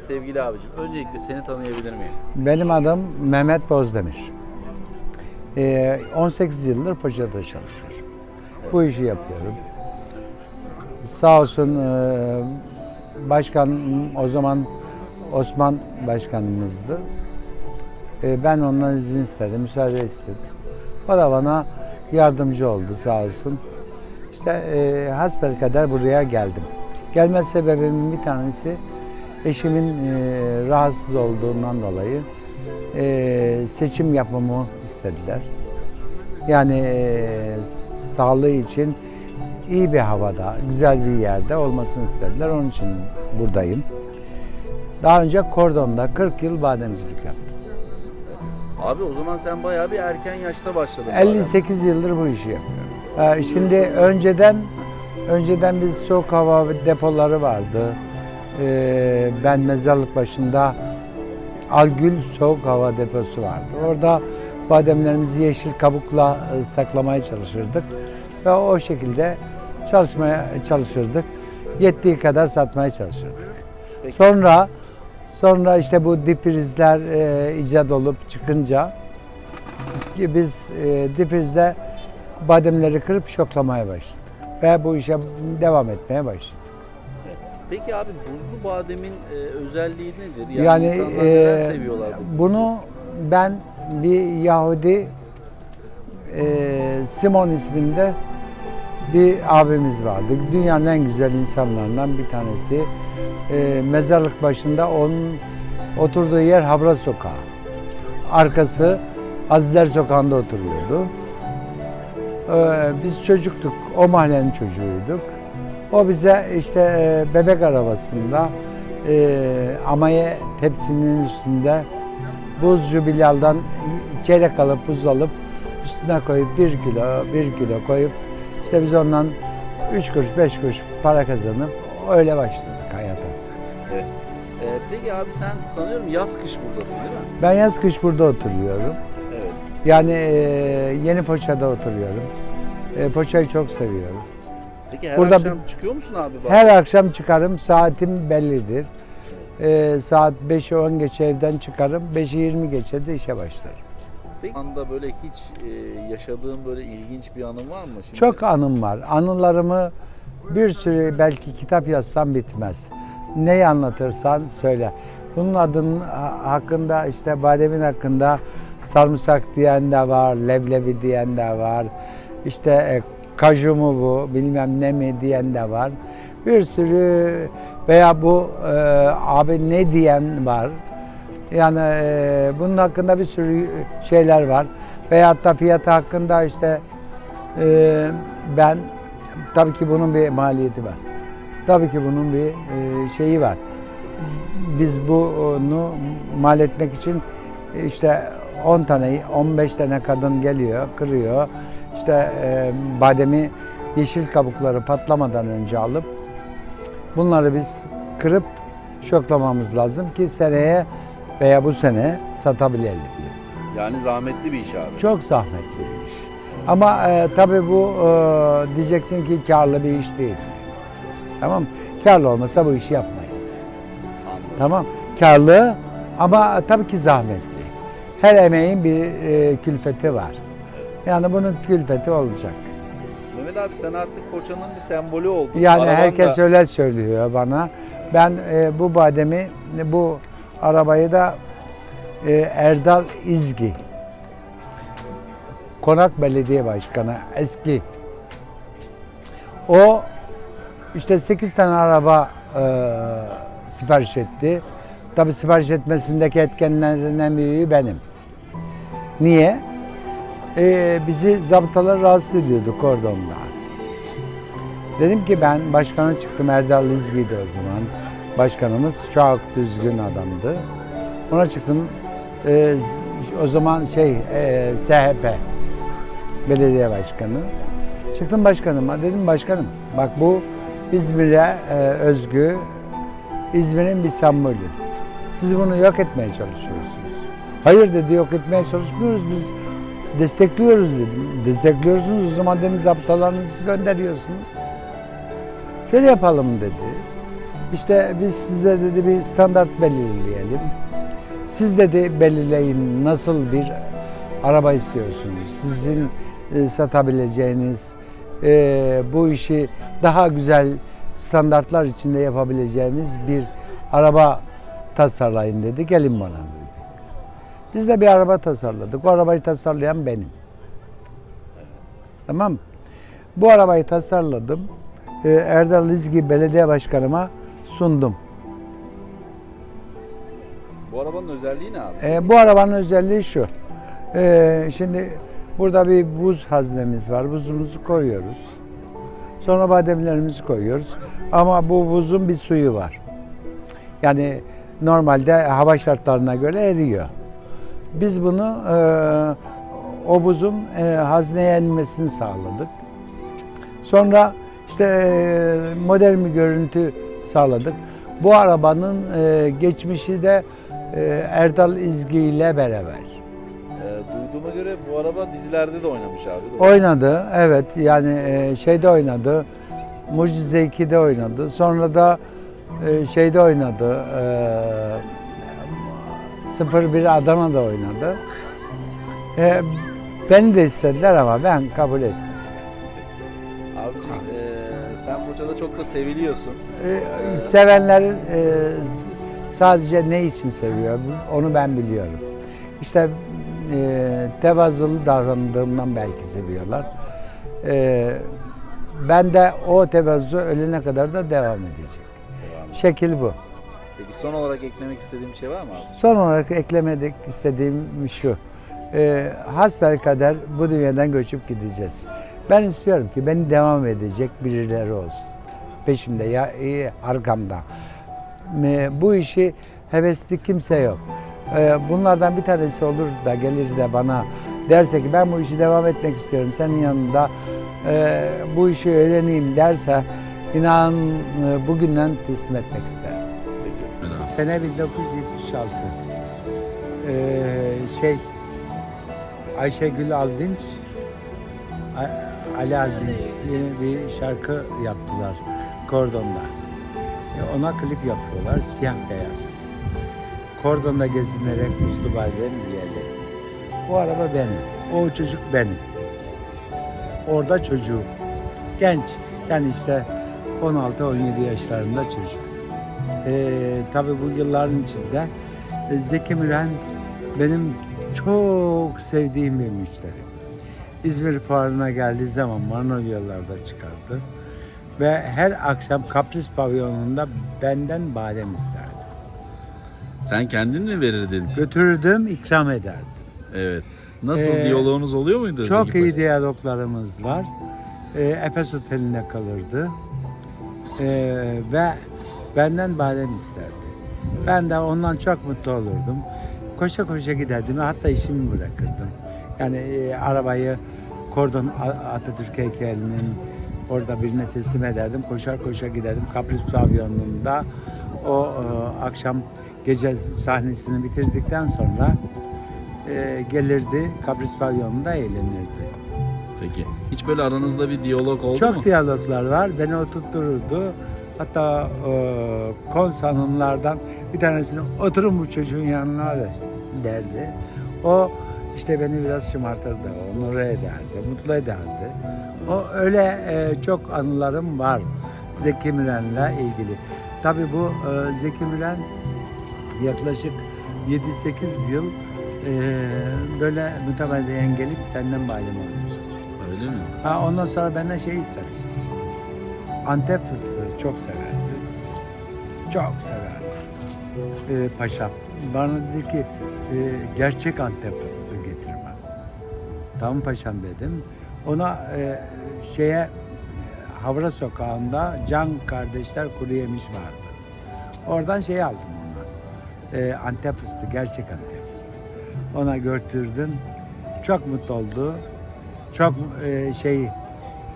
Evet sevgili abicim, öncelikle seni tanıyabilir miyim? Benim adım Mehmet Bozdemir. Ee, 18 yıldır Paşa'da çalışıyorum. Bu işi yapıyorum. Sağ olsun e, başkan o zaman Osman başkanımızdı. E, ben ondan izin istedim, müsaade istedim. O da bana yardımcı oldu sağ olsun. İşte e, hasbelkader buraya geldim. Gelme sebebimin bir tanesi eşimin e, rahatsız olduğundan dolayı e, seçim yapmamı istediler. Yani e, sağlığı için iyi bir havada, güzel bir yerde olmasını istediler. Onun için buradayım. Daha önce Kordon'da 40 yıl bademcilik yaptım. Abi o zaman sen bayağı bir erken yaşta başladın. 58 yıldır bu işi yapıyorum. Ee, şimdi önceden önceden biz soğuk hava depoları vardı. Ee, ben mezarlık başında Algül soğuk hava deposu vardı. Orada bademlerimizi yeşil kabukla e, saklamaya çalışırdık ve o şekilde çalışmaya çalışırdık. Yettiği kadar satmaya çalışırdık. Peki. Sonra sonra işte bu diprizler e, icat olup çıkınca ki biz e, diprizde bademleri kırıp şoklamaya başladık. Ve bu işe devam etmeye başladık. Peki abi buzlu bademin e, özelliği nedir? Yani, Yani, insanlar neden e, seviyorlar bu? bunu ben bir Yahudi e, Simon isminde bir abimiz vardı. Dünyanın en güzel insanlarından bir tanesi. E, mezarlık başında onun oturduğu yer Havra Sokağı. Arkası Azizler Sokağı'nda oturuyordu. E, biz çocuktuk, o mahallenin çocuğuyduk. O bize işte e, bebek arabasında e, amaye tepsinin üstünde buzcu bilaldan çeyrek alıp buz alıp üstüne koyup bir kilo bir kilo koyup işte biz ondan üç kuruş beş kuruş para kazanıp öyle başladık hayata. Evet. E, peki abi sen sanıyorum yaz kış buradasın değil mi? Ben yaz kış burada oturuyorum. Evet. Yani e, Yeni Foça'da oturuyorum. E, Foça'yı çok seviyorum. Peki her Burada akşam çıkıyor musun abi? Her akşam çıkarım. Saatim bellidir. E, saat 5'e 10 geçe evden çıkarım. 5'e 20 geçe de işe başlarım. Peki anda böyle hiç e, yaşadığın böyle ilginç bir anın var mı? Şimdi? Çok anım var. Anılarımı bir sürü belki kitap yazsam bitmez. Neyi anlatırsan söyle. Bunun adının ha- hakkında işte bademin hakkında sarımsak diyen de var, leblebi diyen de var. İşte e, kaju mu bu, bilmem ne mi diyen de var. Bir sürü veya bu e, abi ne diyen var. Yani e, bunun hakkında bir sürü şeyler var. Veyahut da fiyatı hakkında işte e, ben tabii ki bunun bir maliyeti var. Tabii ki bunun bir e, şeyi var. Biz bunu mal etmek için işte 10 tane, 15 tane kadın geliyor, kırıyor. İşte e, bademi yeşil kabukları patlamadan önce alıp bunları biz kırıp şoklamamız lazım ki seneye veya bu sene satabilelim. Yani zahmetli bir iş abi. Çok zahmetli bir iş. Ama e, tabii bu e, diyeceksin ki karlı bir iş değil. Tamam? Karlı olmasa bu işi yapmayız. Anladım. Tamam. Karlı ama tabii ki zahmetli. Her emeğin bir e, külfeti var. Yani bunun külfeti olacak. Mehmet abi sen artık Foça'nın bir sembolü oldun. Yani Araban herkes da- öyle söylüyor bana. Ben e, bu bademi, bu arabayı da e, Erdal İzgi, Konak Belediye Başkanı eski. O işte 8 tane araba e, sipariş etti. Tabi sipariş etmesindeki etkenlerden en büyüğü benim. Niye? E, bizi zabıtalar rahatsız ediyordu kordonda. Dedim ki ben başkana çıktım. Erdal İzgi'ydi o zaman. Başkanımız çok düzgün adamdı. Ona çıktım. Ee, o zaman şey e, SHP belediye başkanı. Çıktım başkanıma. Dedim başkanım bak bu İzmir'e e, özgü İzmir'in bir sembolü. Siz bunu yok etmeye çalışıyorsunuz. Hayır dedi yok etmeye çalışmıyoruz biz destekliyoruz dedim. Destekliyorsunuz o zaman demin zaptalarınızı gönderiyorsunuz. Şöyle yapalım dedi. İşte biz size dedi bir standart belirleyelim. Siz dedi belirleyin nasıl bir araba istiyorsunuz. Sizin e, satabileceğiniz e, bu işi daha güzel standartlar içinde yapabileceğimiz bir araba tasarlayın dedi. Gelin bana dedi. Biz de bir araba tasarladık. O arabayı tasarlayan benim. Tamam. Bu arabayı tasarladım. E, Erdal İzgi Belediye Başkanıma sundum. Bu arabanın özelliği ne abi? E, bu arabanın özelliği şu. E, şimdi burada bir buz haznemiz var. Buzumuzu koyuyoruz. Sonra bademlerimizi koyuyoruz. Ama bu buzun bir suyu var. Yani normalde hava şartlarına göre eriyor. Biz bunu e, o buzun e, hazneye inmesini sağladık. Sonra işte e, modern bir görüntü sağladık. Bu arabanın e, geçmişi de e, Erdal İzgi ile beraber. Ee, duyduğuma göre bu araba dizilerde de oynamış abi. mi? Oynadı, evet yani e, şeyde oynadı, Mucize 2'de oynadı. Sonra da e, şeyde oynadı, e, 01 Adana'da oynadı. E, beni de istediler ama ben kabul ettim. Abicim e, sen Foça'da çok da seviliyorsun. E, sevenler e, sadece ne için seviyor onu ben biliyorum. İşte e, tevazzulu davrandığımdan belki seviyorlar. E, ben de o tevazu ölene kadar da devam edecek. Şekil bu. Peki son olarak eklemek istediğim şey var mı abi? Son olarak eklemedik istediğim şu. E, hasbelkader bu dünyadan göçüp gideceğiz. Ben istiyorum ki beni devam edecek birileri olsun. Peşimde ya e, arkamda. E, bu işi hevesli kimse yok. E, bunlardan bir tanesi olur da gelir de bana derse ki ben bu işi devam etmek istiyorum senin yanında e, bu işi öğreneyim derse inan e, bugünden teslim etmek isterim. Sene 1976. Ee, şey Ayşegül Aldinç Ali Aldinç bir şarkı yaptılar Kordon'da. E, Ona klip yapıyorlar siyah beyaz. Kordon'da gezinerek Muzlu Badem diyelim. Bu araba benim. O çocuk benim. Orada çocuğum. Genç. Yani işte 16-17 yaşlarında çocuk. Ee, tabii bu yılların içinde e, Zeki Müren benim çok sevdiğim bir müşteri. İzmir Fuarı'na geldiği zaman Manolyalar'da çıkardı. Ve her akşam Kapris Pavyonunda benden badem isterdi. Sen kendin mi verirdin? Götürürdüm, ikram ederdim. Evet. Nasıl Ee, diyaloğunuz oluyor muydu? Çok Zeki iyi Paşa? diyaloglarımız var. Ee, Efes Oteli'nde kalırdı. Ee, ve benden badem isterdi. Ben de ondan çok mutlu olurdum. Koşa koşa giderdim hatta işimi bırakırdım. Yani e, arabayı Kordon Atatürk heykelinin orada birine teslim ederdim. Koşar koşa giderdim. Kapris pavyonunda o e, akşam gece sahnesini bitirdikten sonra e, gelirdi. Kapris pavyonunda eğlenirdi. Peki. Hiç böyle aranızda bir diyalog oldu Çok mu? diyaloglar var. Beni oturttururdu. Hatta e, kons hanımlardan bir tanesini oturun bu çocuğun yanına de- derdi. O işte beni biraz şımartırdı, onur ederdi, mutlu ederdi. O öyle e, çok anılarım var Zeki Müren'le ilgili. Tabii bu e, Zeki Müren yaklaşık 7-8 yıl e, böyle mütemadiyen gelip benden badem almıştır. Öyle mi? Ha, ondan sonra benden şey istemiştir. Antep fıstığı çok severdi. Çok severdi. Ee, paşam. Bana dedi ki e, gerçek Antep fıstığı getirmem. Tamam paşam dedim. Ona e, şeye e, Havra Sokağı'nda Can Kardeşler Kuru Yemiş vardı. Oradan şey aldım ondan. E, Antep fıstığı, gerçek Antep fıstığı. Ona götürdüm. Çok mutlu oldu. Çok e, şey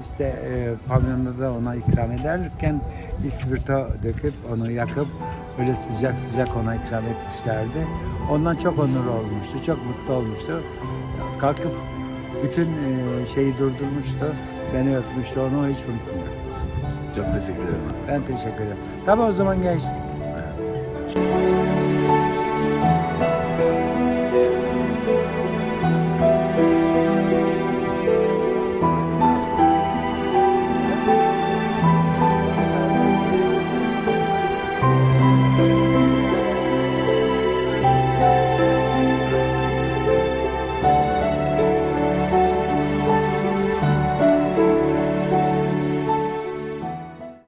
işte e, pavyonda da ona ikram ederken ispirto döküp onu yakıp böyle sıcak sıcak ona ikram etmişlerdi. Ondan çok onur olmuştu, çok mutlu olmuştu. Kalkıp bütün e, şeyi durdurmuştu, beni öpmüştü, onu hiç unutmuyorum. Çok teşekkür ederim. Ben teşekkür ederim. Tabii o zaman gençtik. Evet.